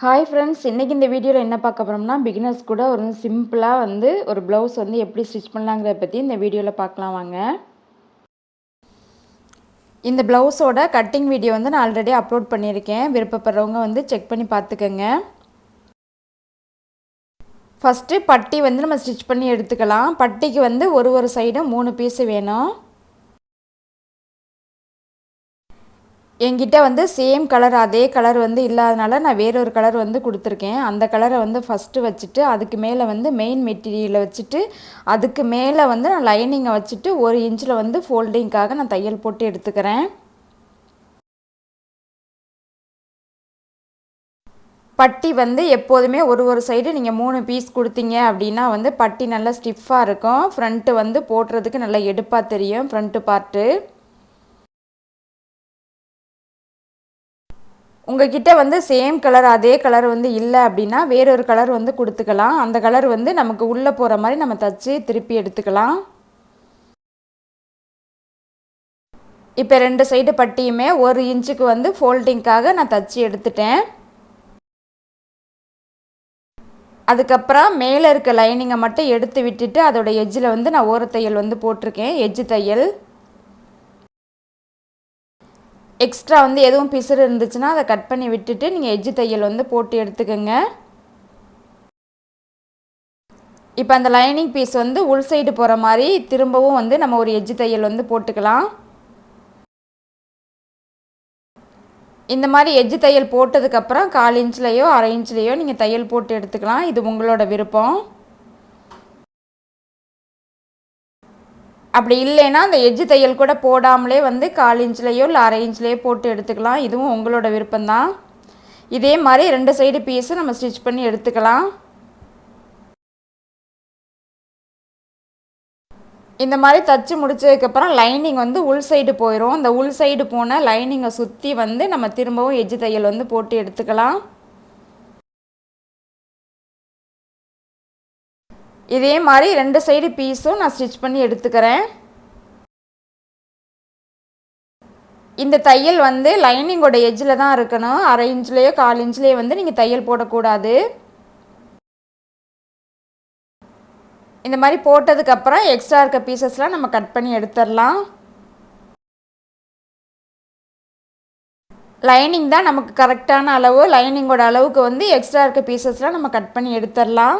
Hi friends இன்றைக்கி இந்த வீடியோவில் என்ன பார்க்க போகிறோம்னா பிகினர்ஸ் கூட ஒரு சிம்பிளாக வந்து ஒரு ப்ளவுஸ் வந்து எப்படி ஸ்டிச் பண்ணலாங்கிறத பற்றி இந்த வீடியோவில் பார்க்கலாம் வாங்க. இந்த ப்ளவுஸோட கட்டிங் வீடியோ வந்து நான் ஆல்ரெடி அப்லோட் பண்ணியிருக்கேன். விருப்பப்படுறவங்க வந்து செக் பண்ணி பார்த்துக்கோங்க. ஃபஸ்ட்டு பட்டி வந்து நம்ம ஸ்டிச் பண்ணி எடுத்துக்கலாம். பட்டிக்கு வந்து ஒரு ஒரு சைடும் மூணு பீஸு வேணும். என்கிட்ட வந்து சேம் கலர் அதே கலர் வந்து இல்லாதனால நான் வேறொரு கலர் வந்து கொடுத்துருக்கேன். அந்த கலரை வந்து ஃபஸ்ட்டு வச்சுட்டு அதுக்கு மேலே வந்து மெயின் மெட்டீரியலை வச்சுட்டு அதுக்கு மேலே வந்து நான் லைனிங்கை வச்சுட்டு ஒரு இன்ச்சில் வந்து ஃபோல்டிங்க்காக நான் தையல் போட்டு எடுத்துக்கிறேன். பட்டி வந்து எப்போதுமே ஒரு ஒரு சைடு நீங்கள் மூணு பீஸ் கொடுத்தீங்க அப்படின்னா வந்து பட்டி நல்லா ஸ்டிஃபாக இருக்கும். ஃப்ரண்ட்டு வந்து போடுறதுக்கு நல்லா எடுப்பாக தெரியும் ஃப்ரண்ட்டு பார்ட்டு உங்ககிட்ட வந்து சேம் கலர் அதே கலர் வந்து இல்லை அப்படின்னா வேறொரு கலர் வந்து கொடுத்துக்கலாம். அந்த கலர் வந்து நமக்கு உள்ளே போகிற மாதிரி நம்ம தச்சு திருப்பி எடுத்துக்கலாம். இப்போ ரெண்டு சைடு பட்டியுமே ஒரு இன்ச்சுக்கு வந்து ஃபோல்டிங்க்காக நான் தச்சு எடுத்துட்டேன். அதுக்கப்புறம் மேலே இருக்க லைனிங்கை மட்டும் எடுத்து விட்டுட்டு அதோடய எஜ்ஜில் வந்து நான் ஓரத்தையல் வந்து போட்டிருக்கேன். எஜ்ஜு தையல். எக்ஸ்ட்ரா வந்து எதுவும் பிசுறு இருந்துச்சுன்னா அதை கட் பண்ணி விட்டுட்டு நீங்கள் எஜ்ஜு தையல் வந்து போட்டு எடுத்துக்கோங்க. இப்போ அந்த லைனிங் பீஸ் வந்து உள் சைடு போகிற மாதிரி திரும்பவும் வந்து நம்ம ஒரு எஜ்ஜு தையல் வந்து போட்டுக்கலாம். இந்த மாதிரி எஜ்ஜு தையல் போட்டதுக்கப்புறம் கால் இன்ச்லேயோ அரை இன்ச்லேயோ நீங்கள் தையல் போட்டு எடுத்துக்கலாம். இது உங்களோட விருப்பம். அப்படி இல்லைன்னா அந்த எஜ்ஜு தையல் கூட போடாமலே வந்து கால் இன்ச்லேயோ இல்லை அரை இன்ச்லேயோ போட்டு எடுத்துக்கலாம். இதுவும் உங்களோட விருப்பம்தான். இதே மாதிரி ரெண்டு சைடு பீஸு நம்ம ஸ்டிச் பண்ணி எடுத்துக்கலாம். இந்த மாதிரி தச்சு முடிச்சதுக்கப்புறம் லைனிங் வந்து உள் சைடு போயிடும் அந்த உள் சைடு போன லைனிங்கை சுற்றி வந்து நம்ம திரும்பவும் எஜ்ஜு தையல் வந்து போட்டு எடுத்துக்கலாம். இதே மாதிரி ரெண்டு சைடு பீஸும் நான் ஸ்டிச் பண்ணி எடுத்துக்கிறேன். இந்த தையல் வந்து லைனிங்கோட எஜ்ஜில் தான் இருக்கணும். அரை இன்ச்லேயோ கால் இன்ச்லேயோ வந்து நீங்கள் தையல் போடக்கூடாது. இந்த மாதிரி போட்டதுக்கப்புறம் எக்ஸ்ட்ரா இருக்க பீசஸ்லாம் நம்ம கட் பண்ணி எடுத்துடலாம். லைனிங் தான் நமக்கு கரெக்டான அளவு. லைனிங்கோட அளவுக்கு வந்து எக்ஸ்ட்ரா இருக்க பீசஸ்லாம் நம்ம கட் பண்ணி எடுத்துடலாம்.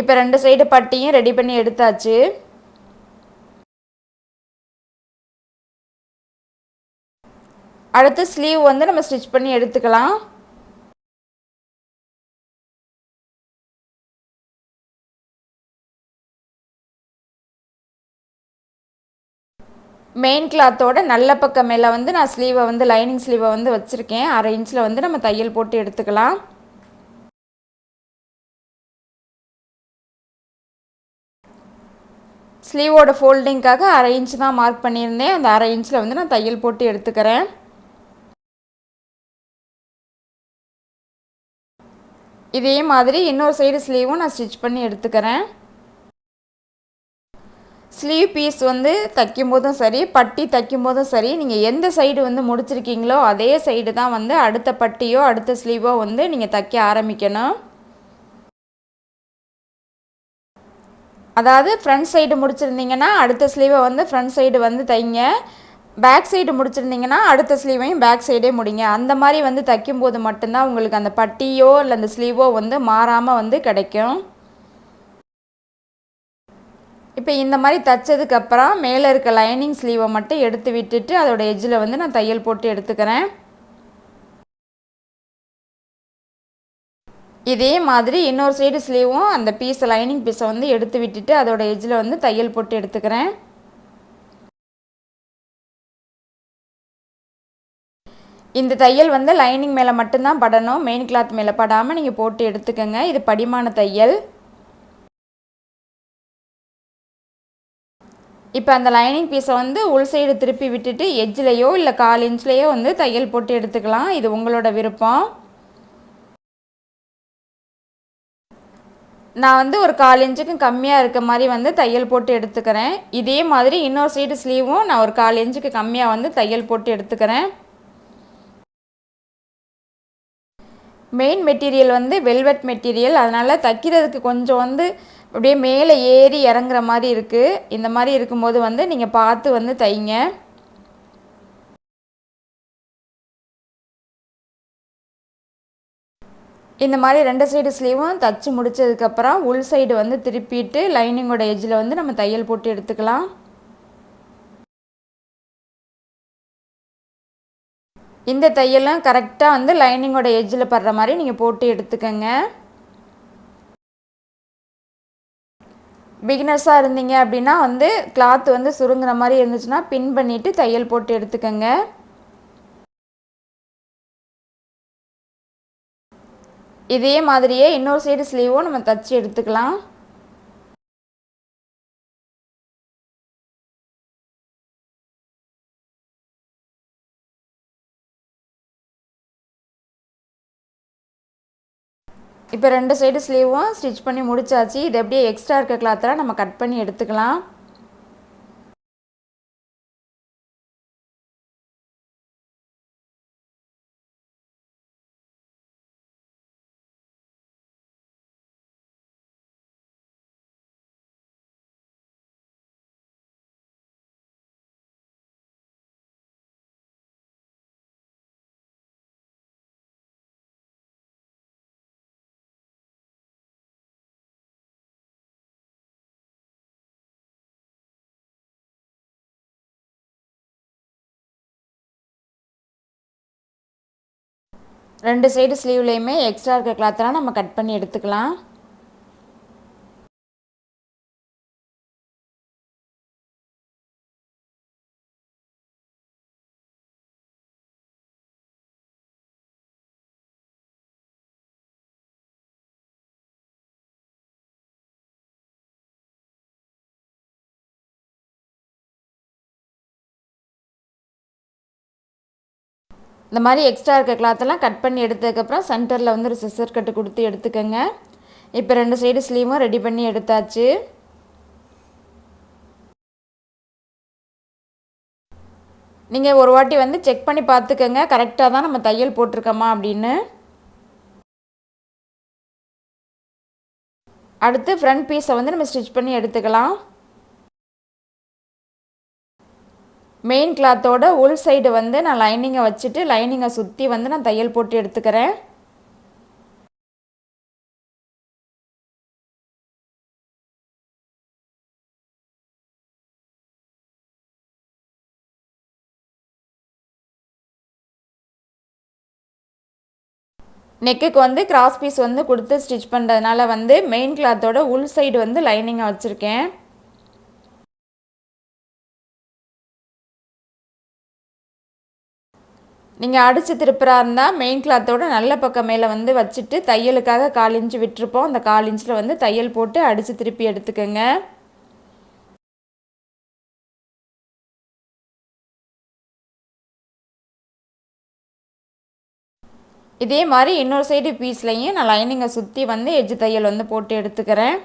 இப்போ ரெண்டு சைடு பட்டியும் ரெடி பண்ணி எடுத்தாச்சு. அடுத்து ஸ்லீவ் வந்து நம்ம ஸ்டிச் பண்ணி எடுத்துக்கலாம். மெயின் கிளாத்தோட நல்ல பக்கம் மேலே வந்து நான் ஸ்லீவை வந்து லைனிங் ஸ்லீவை வந்து வச்சுருக்கேன். அரை இன்ச்சில் வந்து நம்ம தையல் போட்டு எடுத்துக்கலாம். ஸ்லீவோட ஃபோல்டிங்க்காக அரை இன்ச் தான் மார்க் பண்ணியிருந்தேன். அந்த அரை இன்ச்சில் வந்து நான் தையல் போட்டு எடுத்துக்கிறேன். இதே மாதிரி இன்னொரு சைடு ஸ்லீவும் நான் ஸ்டிச் பண்ணி எடுத்துக்கிறேன். ஸ்லீவ் பீஸ் வந்து தைக்கும் போதும் சரி பட்டி தைக்கும் போதும் சரி நீங்கள் எந்த சைடு வந்து முடிச்சிருக்கீங்களோ அதே சைடு தான் வந்து அடுத்த பட்டியோ அடுத்த ஸ்லீவோ வந்து நீங்கள் தைக்க ஆரம்பிக்கணும். அதாவது ஃப்ரண்ட் சைடு முடிச்சிருந்தீங்கன்னா அடுத்த ஸ்லீவை வந்து ஃப்ரண்ட் சைடு வந்து தைங்க. பேக் சைடு முடிச்சிருந்தீங்கன்னா அடுத்த ஸ்லீவையும் பேக் சைடே முடிங்க. அந்த மாதிரி வந்து தைக்கும்போது மட்டும்தான் உங்களுக்கு அந்த பட்டியோ இல்லை அந்த ஸ்லீவோ வந்து மாறாமல் வந்து கிடைக்கும். இப்போ இந்த மாதிரி தைச்சதுக்கப்புறம் மேலே இருக்க லைனிங் ஸ்லீவை மட்டும் எடுத்து விட்டுட்டு அதோட எஜ்ஜில் வந்து நான் தையல் போட்டு எடுத்துக்கிறேன். இதே மாதிரி இன்னொரு சைடு ஸ்லீவும் அந்த பீஸை லைனிங் பீஸை வந்து எடுத்து விட்டுட்டு அதோட எஜ்ஜில் வந்து தையல் போட்டு எடுத்துக்கிறேன். இந்த தையல் வந்து லைனிங் மேலே மட்டும்தான் படணும். மெயின் கிளாத் மேலே படாமல் நீங்கள் போட்டு எடுத்துக்கோங்க. இது படிமான தையல். இப்போ அந்த லைனிங் பீஸை வந்து உள் சைடு திருப்பி விட்டுட்டு எஜ்ஜிலையோ இல்லை கால் இன்ச்லேயோ வந்து தையல் போட்டு எடுத்துக்கலாம். இது உங்களோட விருப்பம். நான் வந்து ஒரு கால் இன்ச்சுக்கும் கம்மியாக இருக்க மாதிரி வந்து தையல் போட்டு எடுத்துக்கிறேன். இதே மாதிரி இன்னொரு சைடு ஸ்லீவும் நான் ஒரு கால் இன்ச்சுக்கு கம்மியாக வந்து தையல் போட்டு எடுத்துக்கிறேன். மெயின் மெட்டீரியல் வந்து வெல்வெட் மெட்டீரியல் அதனால் தைக்கிறதுக்கு கொஞ்சம் வந்து அப்படியே மேலே ஏறி இறங்குற மாதிரி இருக்குது இந்த மாதிரி இருக்கும்போது வந்து நீங்கள் பார்த்து வந்து தைங்க. இந்த மாதிரி ரெண்டு சைடு ஸ்லீவும் தச்சு முடித்ததுக்கப்புறம் உள் சைடு வந்து திருப்பிட்டு லைனிங்கோட எஜ்ஜில் வந்து நம்ம தையல் போட்டு எடுத்துக்கலாம். இந்த தையலும் கரெக்டாக வந்து லைனிங்கோட எஜ்ஜில் படுற மாதிரி நீங்கள் போட்டு எடுத்துக்கோங்க. பிகினர்ஸாக இருந்தீங்க அப்படின்னா வந்து கிளாத் வந்து சுருங்குற மாதிரி இருந்துச்சுன்னா பின் பண்ணிவிட்டு தையல் போட்டு எடுத்துக்கோங்க. இதே மாதிரியே இன்னொரு சைடு ஸ்லீவும் நம்ம தச்சு எடுத்துக்கலாம். இப்போ ரெண்டு சைடு ஸ்லீவும் ஸ்டிச் பண்ணி முடிச்சாச்சு. இது அப்படியே எக்ஸ்ட்ரா இருக்க கிளாத்தெலாம் நம்ம கட் பண்ணி எடுத்துக்கலாம். ரெண்டு சைடு ஸ்லீவ்லேயுமே எக்ஸ்ட்ரா இருக்க கிளாத்தெல்லாம் நம்ம கட் பண்ணி எடுத்துக்கலாம். இந்த மாதிரி எக்ஸ்ட்ரா இருக்க கிளாத்தெல்லாம் கட் பண்ணி எடுத்ததுக்கப்புறம் சென்டரில் வந்து ஒரு சிசர் கட்டு கொடுத்து எடுத்துக்கோங்க. இப்போ ரெண்டு சைடு ஸ்லீவும் ரெடி பண்ணி எடுத்தாச்சு. நீங்கள் ஒரு வாட்டி வந்து செக் பண்ணி பார்த்துக்கோங்க. கரெக்டாக தான் நம்ம தையல் போட்டிருக்கோமா அப்படின்னு. அடுத்து ஃப்ரண்ட் பீஸை வந்து நம்ம ஸ்டிச் பண்ணி எடுத்துக்கலாம். மெயின் கிளாத்தோட உள் சைடு வந்து நான் லைனிங்கை வச்சுட்டு லைனிங்கை சுற்றி வந்து நான் தையல் போட்டு எடுத்துக்கிறேன். நெக்குக்கு வந்து கிராஸ் பீஸ் வந்து கொடுத்து ஸ்டிச் பண்ணுறதுனால வந்து மெயின் கிளாத்தோட உள் சைடு வந்து லைனிங்காக வச்சுருக்கேன். நீங்கள் அடித்து திருப்புறா இருந்தால் மெயின் கிளாத்தோட நல்ல பக்கம் மேலே வந்து வச்சுட்டு தையலுக்காக கால் இன்ச்சு விட்டுருப்போம். அந்த கால் இன்ச்சில் வந்து தையல் போட்டு அடித்து திருப்பி எடுத்துக்கோங்க. இதே மாதிரி இன்னொரு சைடு பீஸ்லையும் நான் லைனிங்கை சுற்றி வந்து எஜ்ஜு தையல் வந்து போட்டு எடுத்துக்கிறேன்.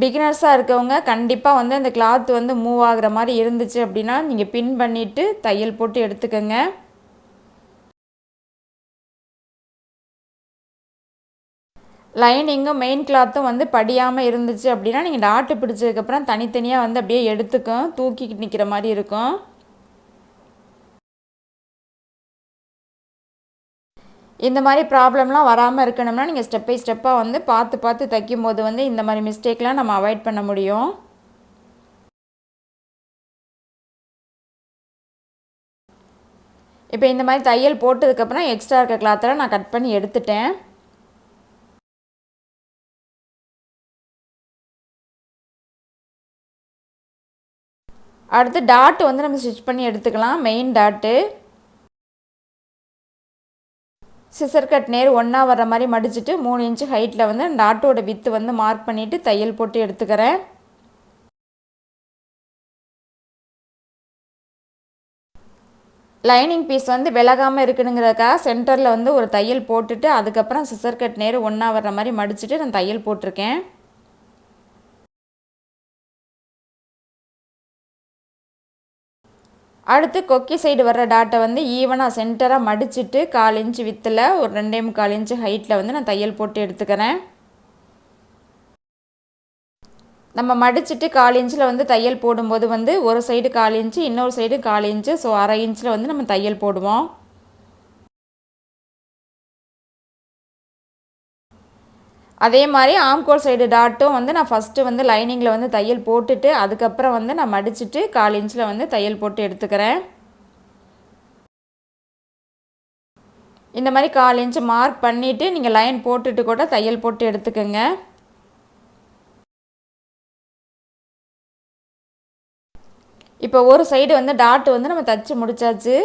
பிகினர்ஸாக இருக்கவங்க கண்டிப்பாக வந்து அந்த கிளாத் வந்து மூவ் ஆகிற மாதிரி இருந்துச்சு அப்படின்னா நீங்கள் பின் பண்ணிவிட்டு தையல் போட்டு எடுத்துக்கோங்க. லைனிங்கும் மெயின் கிளாத்தும் வந்து படியாமல் இருந்துச்சு அப்படின்னா நீங்கள் டாட்டு பிடிச்சதுக்கப்புறம் தனித்தனியாக வந்து அப்படியே எடுத்துக்கும். தூக்கி நிற்கிற மாதிரி இருக்கும். இந்த மாதிரி ப்ராப்ளம்லாம் வராமல் இருக்கணும்னா நீங்கள் ஸ்டெப் பை ஸ்டெப்பாக வந்து பார்த்து பார்த்து தைக்கும் போது வந்து இந்த மாதிரி மிஸ்டேக்லாம் நம்ம அவாய்ட் பண்ண முடியும். இப்போ இந்த மாதிரி தையல் போட்டதுக்கப்புறம் எக்ஸ்ட்ரா இருக்க கிளாத்தில் நான் கட் பண்ணி எடுத்துட்டேன். அடுத்து டாட்டு வந்து நம்ம ஸ்டிச் பண்ணி எடுத்துக்கலாம். மெயின் டாட்டு சிசர் கட் நேர் ஒன்றா வர மாதிரி மடிச்சுட்டு மூணு இன்ச்சு ஹைட்டில் வந்து டாட்டோட வித்து வந்து மார்க் பண்ணிவிட்டு தையல் போட்டு எடுத்துக்கிறேன். லைனிங் பீஸ் வந்து விலகாமல் இருக்கணுங்கிறதுக்காக சென்டரில் வந்து ஒரு தையல் போட்டுட்டு அதுக்கப்புறம் சிசர் கட் நேரு ஒன்றா வர்ற மாதிரி மடிச்சுட்டு நான் தையல் போட்டிருக்கேன். அடுத்து கொக்கி சைடு வர்ற டாட்டை வந்து ஈவனாக சென்டராக மடிச்சுட்டு கால் இன்ச்சு வித்தில் ஒரு ரெண்டே முக்கால் இன்ச்சு ஹைட்டில் வந்து நான் தையல் போட்டு எடுத்துக்கிறேன். நம்ம மடிச்சுட்டு கால் இன்ச்சில் வந்து தையல் போடும்போது வந்து ஒரு சைடு கால் இன்ச்சு இன்னொரு சைடு கால் இன்ச்சு ஸோ அரை இன்ச்சில் வந்து நம்ம தையல் போடுவோம். அதே மாதிரி ஆம்கோல் சைடு டாட்டும் வந்து நான் ஃபஸ்ட்டு வந்து லைனிங்கில் வந்து தையல் போட்டுட்டு அதுக்கப்புறம் வந்து நான் மடிச்சுட்டு கால் இன்ச்சில் வந்து தையல் போட்டு எடுத்துக்கிறேன். இந்த மாதிரி கால் இன்ச்சு மார்க் பண்ணிவிட்டு நீங்கள் லைன் போட்டுட்டு கூட தையல் போட்டு எடுத்துக்கோங்க. இப்போ ஒரு சைடு வந்து டாட் வந்து நம்ம தச்சு முடிச்சாச்சு.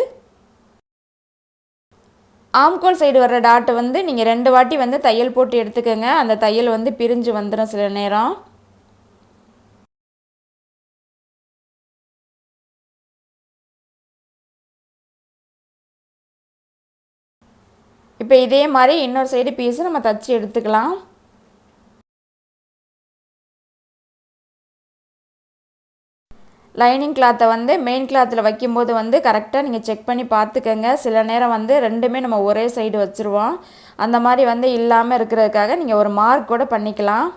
ஆம்கோல் சைடு வர்ற டாட்டை வந்து நீங்கள் ரெண்டு வாட்டி வந்து தையல் போட்டு எடுத்துக்கோங்க. அந்த தையல் வந்து பிரிஞ்சு வந்துடும் சில நேரம். இப்போ இதே மாதிரி இன்னொரு சைடு பீஸு நம்ம தச்சு எடுத்துக்கலாம். லைனிங் கிளாத்தை வந்து மெயின் கிளாத்தில் வைக்கும்போது வந்து கரெக்டாக நீங்கள் செக் பண்ணி பார்த்துக்கங்க. சில நேரம் வந்து ரெண்டுமே நம்ம ஒரே சைடு வச்சுருவோம். அந்த மாதிரி வந்து இல்லாமல் இருக்கிறதுக்காக நீங்கள் ஒரு மார்க் கூட பண்ணிக்கலாம்.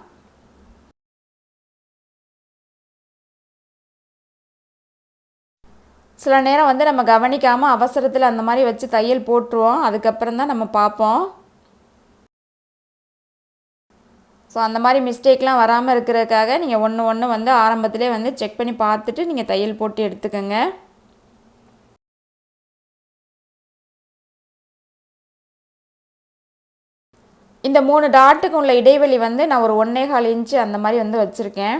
சில நேரம் வந்து நம்ம கவனிக்காமல் அவசரத்தில் அந்த மாதிரி வச்சு தையல் போட்டுருவோம். அதுக்கப்புறம் தான் நம்ம பார்ப்போம். ஸோ அந்த மாதிரி மிஸ்டேக்லாம் வராமல் இருக்கிறதுக்காக நீங்கள் ஒன்று ஒன்று வந்து ஆரம்பத்திலே வந்து செக் பண்ணி பார்த்துட்டு நீங்கள் தையல் போட்டு எடுத்துக்கோங்க. இந்த மூணு டாட்டுக்கு உள்ள இடைவெளி வந்து நான் ஒரு ஒன்றே கால் இன்ச்சு அந்த மாதிரி வந்து வச்சுருக்கேன்.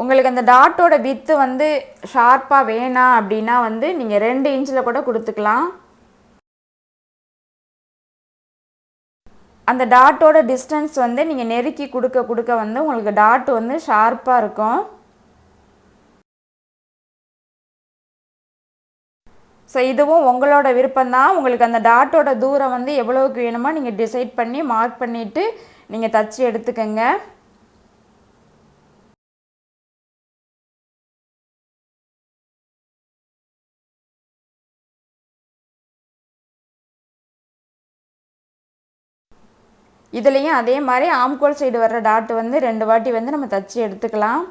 உங்களுக்கு அந்த டாட்டோட வித்து வந்து ஷார்ப்பாக வேணாம் அப்படின்னா வந்து நீங்கள் ரெண்டு இன்ச்சில் கூட கொடுத்துக்கலாம். அந்த டாட்டோட டிஸ்டன்ஸ் வந்து நீங்கள் நெருக்கி கொடுக்க கொடுக்க வந்து உங்களுக்கு டாட் வந்து ஷார்ப்பாக இருக்கும். ஸோ இதுவும் உங்களோட விருப்பம்தான். உங்களுக்கு அந்த டாட்டோட தூரம் வந்து எவ்வளோக்கு வேணுமோ நீங்கள் டிசைட் பண்ணி மார்க் பண்ணிவிட்டு நீங்கள் தச்சு எடுத்துக்கோங்க. இதுலேயும் அதே மாதிரி ஆம்கோல் சைடு வர்ற டாட்டு வந்து ரெண்டு வாட்டி வந்து நம்ம தச்சு எடுத்துக்கலாம்.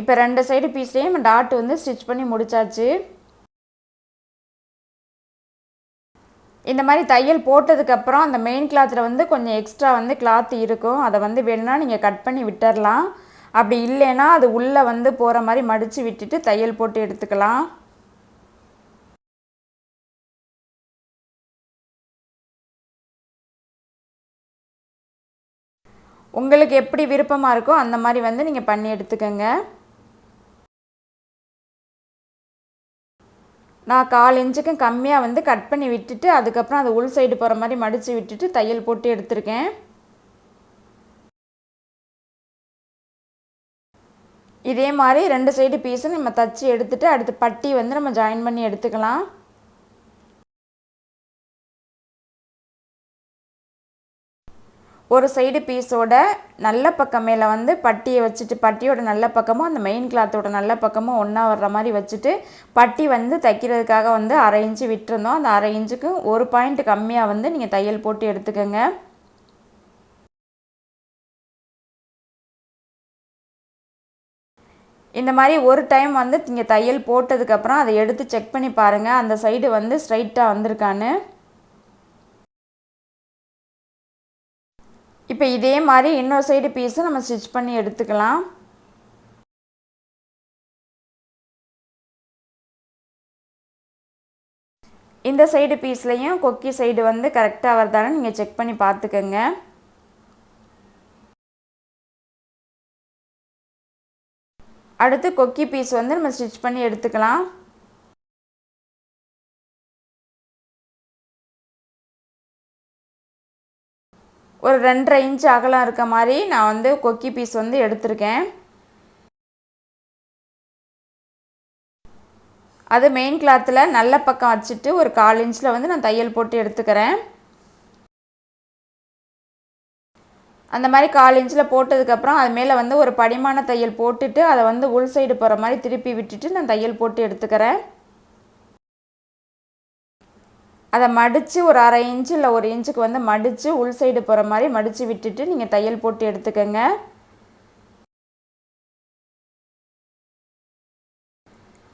இப்போ ரெண்டு சைடு பீஸ்லேயும் டாட்டு வந்து ஸ்டிச் பண்ணி முடிச்சாச்சு. இந்த மாதிரி தையல் போட்டதுக்கப்புறம் அந்த மெயின் கிளாத்தில் வந்து கொஞ்சம் எக்ஸ்ட்ரா வந்து கிளாத் இருக்கும். அதை வந்து வேணும்னா நீங்கள் கட் பண்ணி விட்டுறலாம். அப்படி இல்லைன்னா அது உள்ளே வந்து போகிற மாதிரி மடித்து விட்டுட்டு தையல் போட்டு எடுத்துக்கலாம். உங்களுக்கு எப்படி விருப்பமாக இருக்கோ அந்த மாதிரி வந்து நீங்கள் பண்ணி எடுத்துக்கோங்க. நான் கால் இன்ச்சுக்கும் கம்மியாக வந்து கட் பண்ணி விட்டுட்டு அதுக்கப்புறம் அதை உள் சைடு போகிற மாதிரி மடித்து விட்டுட்டு தையல் போட்டு எடுத்திருக்கேன். இதே மாதிரி ரெண்டு சைடு பீஸும் நம்ம தச்சு எடுத்துகிட்டு அடுத்து பட்டி வந்து நம்ம ஜாயின் பண்ணி எடுத்துக்கலாம். ஒரு சைடு பீஸோட நல்ல பக்கம் மேலே வந்து பட்டியை வச்சுட்டு பட்டியோட நல்ல பக்கமும் அந்த மெயின் கிளாத்தோட நல்ல பக்கமும் ஒன்றா வர்ற மாதிரி வச்சுட்டு பட்டி வந்து தைக்கிறதுக்காக வந்து அரை இன்ச்சு விட்டுருந்தோம். அந்த அரை இன்ச்சுக்கு ஒரு பாயிண்ட் கம்மியாக வந்து நீங்கள் தையல் போட்டு எடுத்துக்கோங்க. இந்த மாதிரி ஒரு டைம் வந்து நீங்கள் தையல் போட்டதுக்கப்புறம் அதை எடுத்து செக் பண்ணி பாருங்கள் அந்த சைடு வந்து ஸ்ட்ரைட்டாக வந்திருக்கான்னு. இப்போ இதே மாதிரி இன்னொரு சைடு பீஸும் நம்ம ஸ்டிச் பண்ணி எடுத்துக்கலாம். இந்த சைடு பீஸ்லேயும் கொக்கி சைடு வந்து கரெக்டாக வருதானு நீங்கள் செக் பண்ணி பார்த்துக்கோங்க. அடுத்து கொக்கி பீஸ் வந்து நம்ம ஸ்டிச் பண்ணி எடுத்துக்கலாம். ஒரு ரெண்டரை இன்ச் அகலம் இருக்க மாதிரி நான் வந்து கொக்கி பீஸ் வந்து எடுத்திருக்கேன். அது மெயின் கிளாத்தில் நல்ல பக்கம் வச்சுட்டு ஒரு கால் இன்ச்சில் வந்து நான் தையல் போட்டு எடுத்துக்கிறேன். அந்த மாதிரி கால் இன்ச்சில் போட்டதுக்கப்புறம் அது மேலே வந்து ஒரு படிமான தையல் போட்டுட்டு அதை வந்து உள் சைடு போகிற மாதிரி திருப்பி விட்டுட்டு நான் தையல் போட்டு எடுத்துக்கிறேன். அதை மடித்து ஒரு அரை இன்ச்சு இல்லை ஒரு இன்ச்சுக்கு வந்து மடித்து உள் சைடு போகிற மாதிரி மடித்து விட்டுட்டு நீங்கள் தையல் போட்டு எடுத்துக்கோங்க.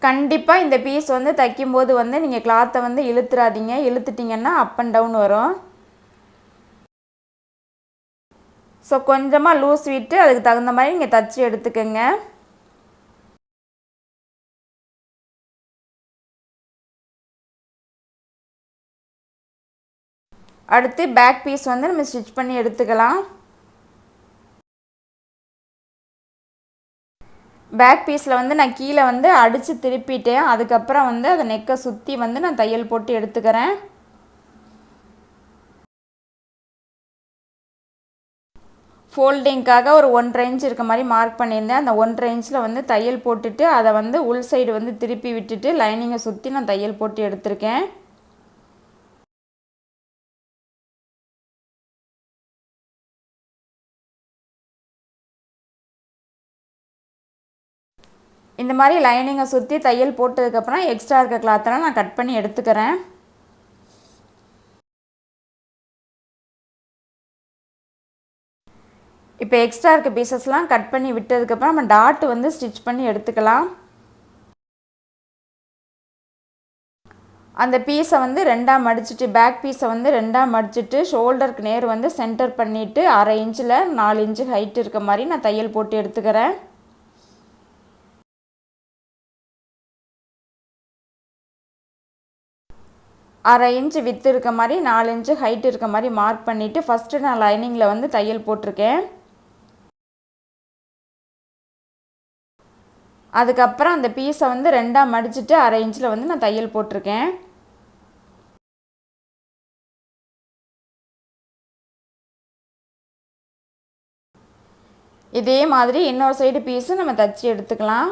கண்டிப்பாக இந்த பீஸ் வந்து தைக்கும்போது வந்து நீங்கள் கிளாத்தை வந்து இழுத்துறாதீங்க. இழுத்துட்டிங்கன்னா அப் அண்ட் டவுன் வரும். ஸோ கொஞ்சமாக லூஸ் விட்டு அதுக்கு தகுந்த மாதிரி நீங்கள் தச்சு எடுத்துக்கோங்க. அடுத்து பேக் பீஸ் வந்து நம்ம ஸ்டிச் பண்ணி எடுத்துக்கலாம். பேக் பீஸில் வந்து நான் கீழே வந்து அடித்து திருப்பிட்டேன். அதுக்கப்புறம் வந்து அதை நெக்கை சுற்றி வந்து நான் தையல் போட்டு எடுத்துக்கிறேன். ஃபோல்டிங்க்காக ஒரு ஒன்றரை இன்ச் இருக்க மாதிரி மார்க் பண்ணியிருந்தேன். அந்த ஒன்றரை இன்ச்சில் வந்து தையல் போட்டுட்டு அதை வந்து உள் சைடு வந்து திருப்பி விட்டுட்டு லைனிங்கை சுற்றி நான் தையல் போட்டு எடுத்திருக்கேன். இந்த மாதிரி லைனிங்கை சுற்றி தையல் போட்டதுக்கப்புறம் எக்ஸ்ட்ரா இருக்க கிளாத்தெல்லாம் நான் கட் பண்ணி எடுத்துக்கிறேன். இப்போ எக்ஸ்ட்ரா இருக்க பீசஸ்லாம் கட் பண்ணி விட்டதுக்கப்புறம் நம்ம டாட் வந்து ஸ்டிச் பண்ணி எடுத்துக்கலாம். அந்த பீஸை வந்து ரெண்டாக மடிச்சுட்டு பேக் பீஸை வந்து ரெண்டாக மடிச்சுட்டு ஷோல்டருக்கு நேர் வந்து சென்டர் பண்ணிவிட்டு அரை இன்ச்சில் நாலு இன்ச்சு ஹைட் இருக்க மாதிரி நான் தையல் போட்டு எடுத்துக்கிறேன். அரை இன்ச்சு வித்து இருக்க மாதிரி நாலு இன்ச்சு ஹைட் இருக்க மாதிரி மார்க் பண்ணிவிட்டு ஃபஸ்ட்டு நான் லைனிங்கில் வந்து தையல் போட்டிருக்கேன். அதுக்கப்புறம் அந்த பீஸை வந்து ரெண்டாக மடிச்சுட்டு அரை இன்ச்சில் வந்து நான் தையல் போட்டிருக்கேன். இதே மாதிரி இன்னொரு சைடு பீஸும் நம்ம தச்சு எடுத்துக்கலாம்.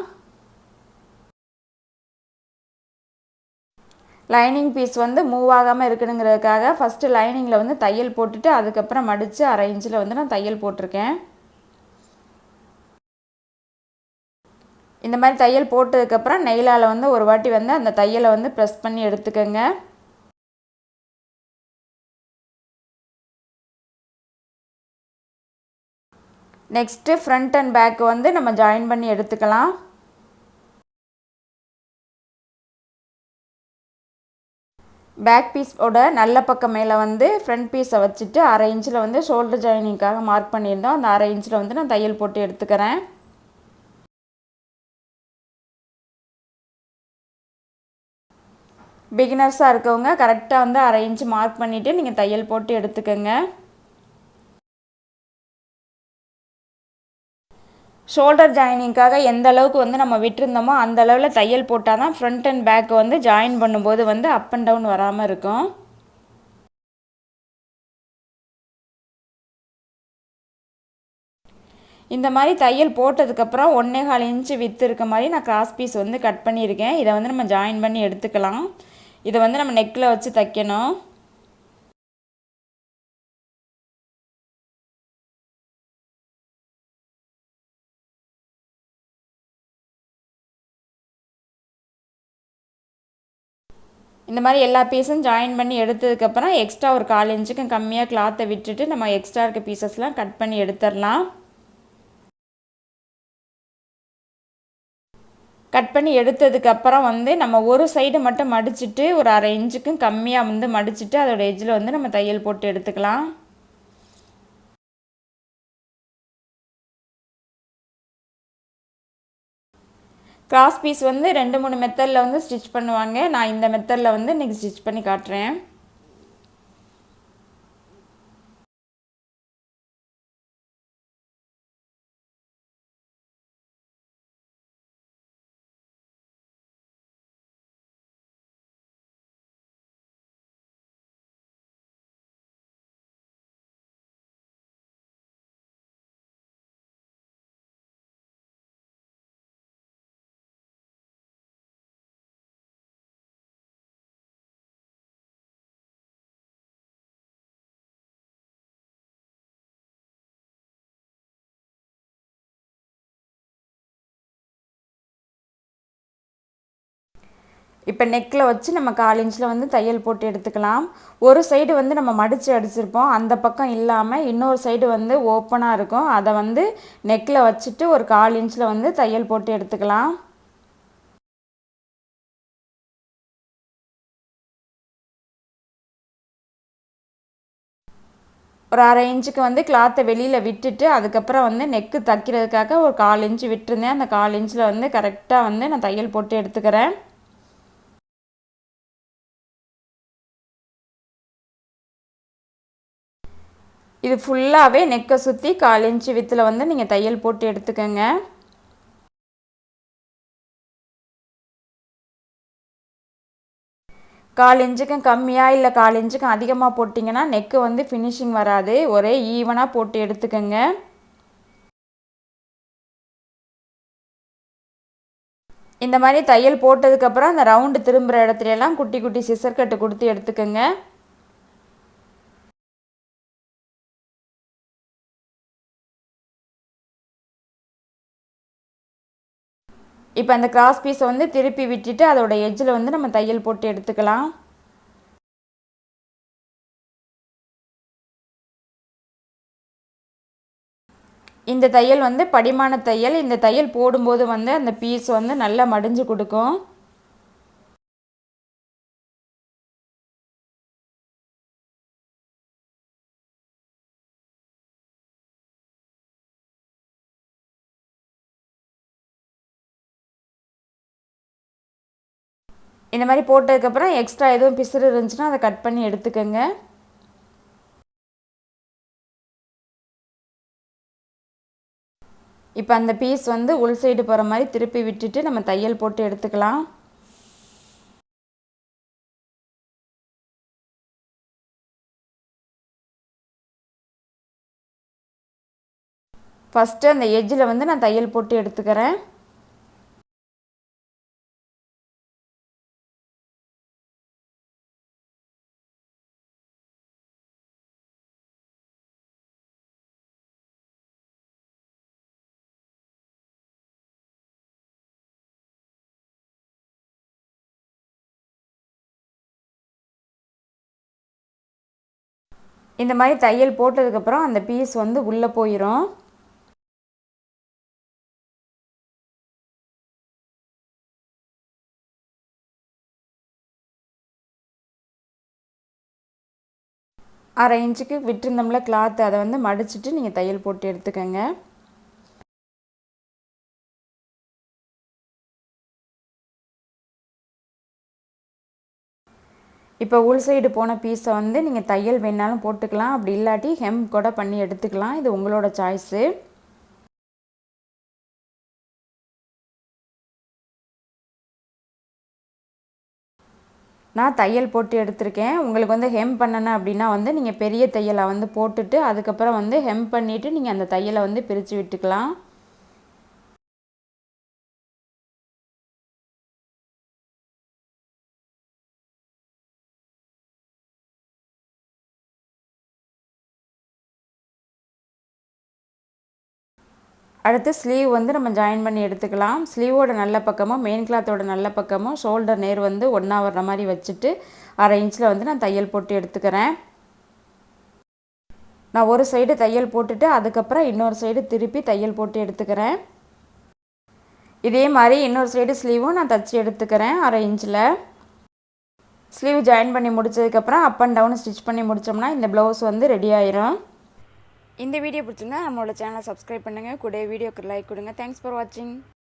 லைனிங் பீஸ் வந்து மூவ் ஆகாமல் இருக்கணுங்கிறதுக்காக ஃபஸ்ட்டு லைனிங்கில் வந்து தையல் போட்டுட்டு அதுக்கப்புறம் மடித்து அரை இன்ச்சில் வந்து நான் தையல் போட்டிருக்கேன். இந்த மாதிரி தையல் போட்டதுக்கப்புறம் நெயிலால் வந்து ஒரு வாட்டி வந்து அந்த தையலை வந்து ப்ரெஸ் பண்ணி எடுத்துக்கோங்க. நெக்ஸ்ட்டு ஃப்ரண்ட் அண்ட் பேக் வந்து நம்ம ஜாயின் பண்ணி எடுத்துக்கலாம். பேக் பீஸோட நல்ல பக்கம் மேலே வந்து ஃப்ரண்ட் பீஸை வச்சுட்டு அரை இன்ச்சில் வந்து ஷோல்டர் ஜாயினிங்காக மார்க் பண்ணியிருந்தோம். அந்த அரை இன்ச்சில் வந்து நான் தையல் போட்டு எடுத்துக்கிறேன். பிகினர்ஸாக இருக்கவங்க கரெக்டாக வந்து அரை இன்ச்சு மார்க் பண்ணிவிட்டு நீங்கள் தையல் போட்டு எடுத்துக்கோங்க. ஷோல்டர் ஜாயினிங்காக எந்த அளவுக்கு வந்து நம்ம விட்டுருந்தோமோ அந்த அளவில் தையல் போட்டால் தான் ஃப்ரண்ட் அண்ட் பேக் வந்து ஜாயின் பண்ணும்போது வந்து அப் அண்ட் டவுன் வராமல் இருக்கும். இந்த மாதிரி தையல் போட்டதுக்கப்புறம் ஒன்றே கால் இன்ச்சு வித்து இருக்க மாதிரி நான் கிராஸ் பீஸ் வந்து கட் பண்ணியிருக்கேன். இதை வந்து நம்ம ஜாயின் பண்ணி எடுத்துக்கலாம். இதை வந்து நம்ம நெக்கில் வச்சு தைக்கணும். இந்த மாதிரி எல்லா பீஸும் ஜாயின் பண்ணி எடுத்ததுக்கப்புறம் எக்ஸ்ட்ரா ஒரு கால் இன்ச்சுக்கும் கம்மியாக கிளாத்தை விட்டுட்டு நம்ம எக்ஸ்ட்ரா இருக்க பீசஸ்லாம் கட் பண்ணி எடுத்துடலாம். கட் பண்ணி எடுத்ததுக்கப்புறம் வந்து நம்ம ஒரு சைடு மட்டும் மடிச்சுட்டு ஒரு அரை இன்ச்சுக்கும் கம்மியாக வந்து மடிச்சுட்டு அதோட எஜ்ஜில் வந்து நம்ம தையல் போட்டு எடுத்துக்கலாம். கிராஸ் பீஸ் வந்து ரெண்டு மூணு மெத்தடில் வந்து ஸ்டிச் பண்ணுவாங்க. நான் இந்த மெத்தடில் வந்து இன்றைக்கி ஸ்டிச் பண்ணி காட்டுறேன். இப்போ நெக்கில் வச்சு நம்ம கால் இன்ச்சில் வந்து தையல் போட்டு எடுத்துக்கலாம். ஒரு சைடு வந்து நம்ம மடித்து அடிச்சிருப்போம். அந்த பக்கம் இல்லாமல் இன்னொரு சைடு வந்து ஓப்பனாக இருக்கும். அதை வந்து நெக்கில் வச்சுட்டு ஒரு கால் இன்ச்சில் வந்து தையல் போட்டு எடுத்துக்கலாம். ஒரு அரை இன்ச்சுக்கு வந்து கிளாத்தை வெளியில் விட்டுட்டு அதுக்கப்புறம் வந்து நெக்கு தைக்கிறதுக்காக ஒரு கால் இன்ச்சு விட்டுருந்தேன். அந்த கால் இன்ச்சில் வந்து கரெக்டாக வந்து நான் தையல் போட்டு எடுத்துக்கிறேன். இது ஃபுல்லாகவே நெக்கை சுற்றி கால் இன்ச்சு வித்தில் வந்து நீங்கள் தையல் போட்டு எடுத்துக்கோங்க. கால் இன்ச்சுக்கும் கம்மியாக இல்லை கால் இன்ச்சுக்கும் அதிகமாக போட்டிங்கன்னா நெக்கு வந்து ஃபினிஷிங் வராது. ஒரே ஈவனாக போட்டு எடுத்துக்கோங்க. இந்த மாதிரி தையல் போட்டதுக்கப்புறம் அந்த ரவுண்டு திரும்புகிற இடத்துலலாம் குட்டி குட்டி சிசர் கட்டு கொடுத்து எடுத்துக்கோங்க. இப்போ அந்த கிராஸ் பீஸை வந்து திருப்பி விட்டுட்டு அதோட எஜ்ஜில் வந்து நம்ம தையல் போட்டு எடுத்துக்கலாம். இந்த தையல் வந்து படிமான தையல். இந்த தையல் போடும்போது வந்து அந்த பீஸ் வந்து நல்லா மடிஞ்சு கொடுக்கும். இந்த மாதிரி போட்டதுக்கப்புறம் எக்ஸ்ட்ரா எதுவும் பிசுறு இருந்துச்சுன்னா அதை கட் பண்ணி எடுத்துக்கோங்க. இப்போ அந்த பீஸ் வந்து உள் சைடு போகிற மாதிரி திருப்பி விட்டுட்டு நம்ம தையல் போட்டு எடுத்துக்கலாம். ஃபஸ்ட்டு அந்த எஜ்ஜில் வந்து நான் தையல் போட்டு எடுத்துக்கிறேன். இந்த மாதிரி தையல் போட்டதுக்கப்புறம் அந்த பீஸ் வந்து உள்ளே போயிடும் அரை இன்ச்சுக்கு விட்டுருந்தோம்ல கிளாத்து அதை வந்து மடிச்சுட்டு நீங்கள் தையல் போட்டு எடுத்துக்கோங்க. இப்போ உள் சைடு போன பீஸை வந்து நீங்கள் தையல் வேணாலும் போட்டுக்கலாம். அப்படி இல்லாட்டி ஹெம் கூட பண்ணி எடுத்துக்கலாம். இது உங்களோட சாய்ஸு நான் தையல் போட்டு எடுத்திருக்கேன். உங்களுக்கு வந்து ஹெம் பண்ணணும் அப்படின்னா வந்து நீங்கள் பெரிய தையலை வந்து போட்டுட்டு அதுக்கப்புறம் வந்து ஹெம் பண்ணிவிட்டு நீங்கள் அந்த தையலை வந்து பிரித்து விட்டுக்கலாம். அடுத்து ஸ்லீவ் வந்து நம்ம ஜாயின் பண்ணி எடுத்துக்கலாம். ஸ்லீவோட நல்ல பக்கமும் மெயின் கிளாத்தோட நல்ல பக்கமும் ஷோல்டர் நேர் வந்து ஒன்றா வர்ற மாதிரி வச்சுட்டு அரை இன்ச்சில் வந்து நான் தையல் போட்டு எடுத்துக்கிறேன். நான் ஒரு சைடு தையல் போட்டுட்டு அதுக்கப்புறம் இன்னொரு சைடு திருப்பி தையல் போட்டு எடுத்துக்கிறேன். இதே மாதிரி இன்னொரு சைடு ஸ்லீவும் நான் தைச்சி எடுத்துக்கிறேன் அரை இன்ச்சில் ஸ்லீவ் ஜாயின் பண்ணி முடிச்சதுக்கப்புறம் அப் அண்ட் டவுன் ஸ்டிச் பண்ணி முடித்தோம்னா இந்த ப்ளவுஸ் வந்து ரெடி ஆயிரும். இந்த வீடியோ பிடிச்சிருந்தா நம்மளோட சேனலை சப்ஸ்கிரைப் பண்ணுங்கள் கூட வீடியோக்கு லைக் கொடுங்க. தேங்க்ஸ் ஃபார் வாட்சிங்